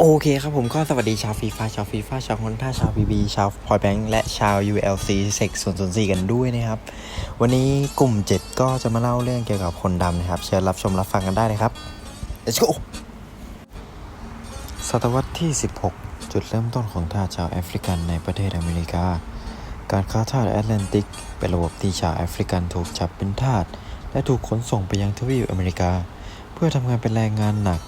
โอเคครับผมก็สวัสดีชาวฟีฟ่าชาวฟีฟ่าชาวคอนท่าชาวบีบีชาวพอยแบงค์และชาว ULC เซกส่วนส่วน4กันด้วยนะครับ วันนี้กลุ่ม 7 ก็จะมาเล่าเรื่องเกี่ยวกับคนดำนะครับ เชิญรับชมรับฟังกันได้เลยครับ Let's go ศตวรรษที่ 16 จุดเริ่มต้นของทาสชาวแอฟริกันในประเทศอเมริกา การค้าทาสแอตแลนติก เป็นระบบที่ชาวแอฟริกันถูกจับเป็นทาสและถูกขนส่งไปยังทวีปอเมริกา เพื่อทำงานเป็นแรงงานหนัก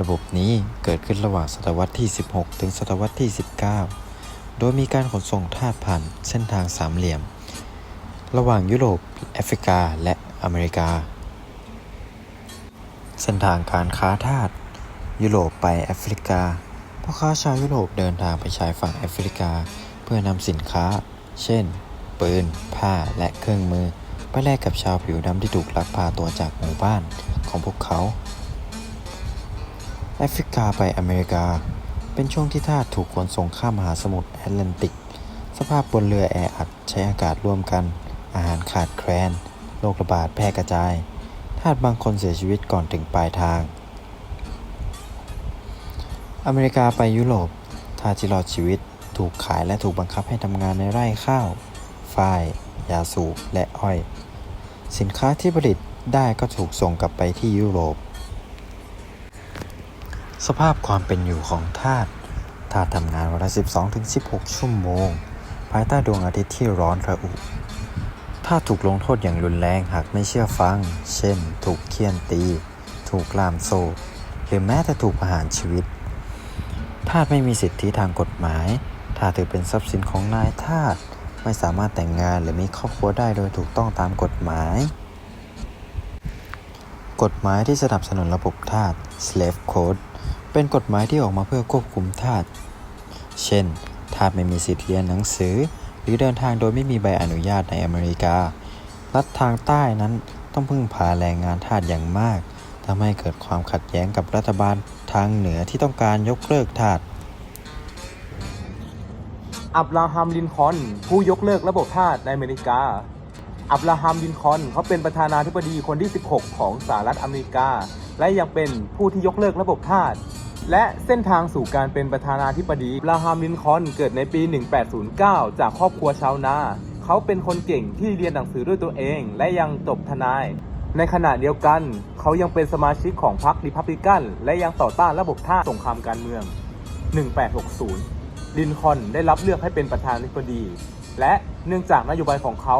ระบบนี้เกิดขึ้นระหว่างศตวรรษที่ 16 ถึงศตวรรษที่ 19 โดยมีการขนส่งทาสผ่านเส้นทางสามเหลี่ยม ระหว่างยุโรปแอฟริกา และอเมริกา เส้นทางการค้าทาสยุโรปไปแอฟริกาพ่อค้าชาวยุโรปเดินทางไปชายฝั่งแอฟริกา เพื่อนำสินค้า เช่น ปืน ผ้า และเครื่องมือไปแลกกับชาวผิวดำที่ถูกลักพาตัวจากหมู่บ้านของพวกเขา แอฟริกาไปอเมริกา เป็นช่วงที่ทาสถูกขนส่งข้ามมหาสมุทรแอตแลนติก สภาพบนเรือแออัดใช้อากาศร่วมกัน อาหารขาดแคลนโรคระบาดแพร่กระจาย ทาสบางคนเสียชีวิตก่อนถึงปลายทาง อเมริกาไปยุโรป ทาสที่รอดชีวิตถูกขายและถูกบังคับให้ทำงานในไร่ข้าว ฝ้าย ยาสูบ และอ้อย สินค้าที่ผลิตได้ก็ถูกส่งกลับไปที่ยุโรป สภาพความเป็นอยู่ของทาสทาสทำงานวันละ 12-16 ชั่วโมง ภายใต้ดวงอาทิตย์ที่ร้อนระอุทาสถูกลงโทษอย่างรุนแรงหากไม่เชื่อฟัง เช่น ถูกเคี่ยนตี ถูกล่ามโซ่หรือแม้แต่ถูกประหารชีวิตทาสไม่มีสิทธิทางกฎหมายทาสถือเป็นทรัพย์สินของนายทาสไม่สามารถแต่งงานหรือมีครอบครัวได้โดยถูกต้องตามกฎหมาย กฎหมายที่สนับสนุนระบบทาส slave code เป็นกฎหมายที่ออกมาเพื่อควบคุมทาส เช่น ทาสไม่มีสิทธิ์เรียนหนังสือ หรือเดินทางโดยไม่มีใบอนุญาตในอเมริกา รัฐทางใต้นั้นต้องพึ่งพาแรงงานทาสอย่างมาก ทำให้เกิดความขัดแย้งกับรัฐบาลทางเหนือที่ต้องการยกเลิกทาส อับราฮัม ลินคอนผู้ยกเลิกระบบทาสในอเมริกา อับราฮัม ลินคอนเขาเป็นประธานาธิบดีคนที่ 16 ของสหรัฐอเมริกา และยังเป็นผู้ที่ยกเลิกระบบทาส และเส้นทางสู่การเป็นประธานาธิบดีบราฮัมลินคอนเกิดในปี 1809 จากครอบครัวชาวนา เขาเป็นคนเก่งที่เรียนหนังสือด้วยตัวเอง และยังจบทนาย ในขณะเดียวกัน เขายังเป็นสมาชิกของพรรคริพับลิกัน และยังต่อต้านระบบท่าสงครามการเมือง 1860 ลินคอนได้รับเลือกให้เป็นประธานาธิบดี และเนื่องจากนโยบายของเขา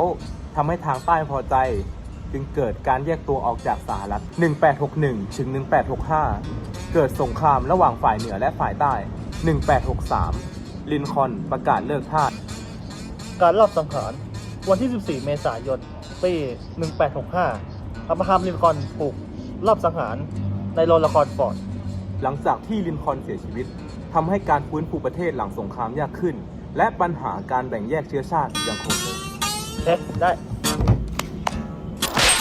ทำให้ทางใต้พอใจ จึงเกิดการแยกตัวออกจากสหรัฐ 1861 ถึง 1865 เกิดสงครามระหว่างฝ่ายเหนือและฝ่ายใต้ 1863 ลินคอล์นประกาศเลิกทาส การลอบสังหาร วันที่ 14 เมษายน ปี 1865อับราฮัมลินคอล์นถูกลอบสังหารในโรงละครฟอร์ด หลังจากที่ลินคอล์นเสียชีวิตทำให้การฟื้นฟูประเทศหลังสงครามยากขึ้น และปัญหาการแบ่งแยกเชื้อชาติยังคงเดิมเอ๊ะได้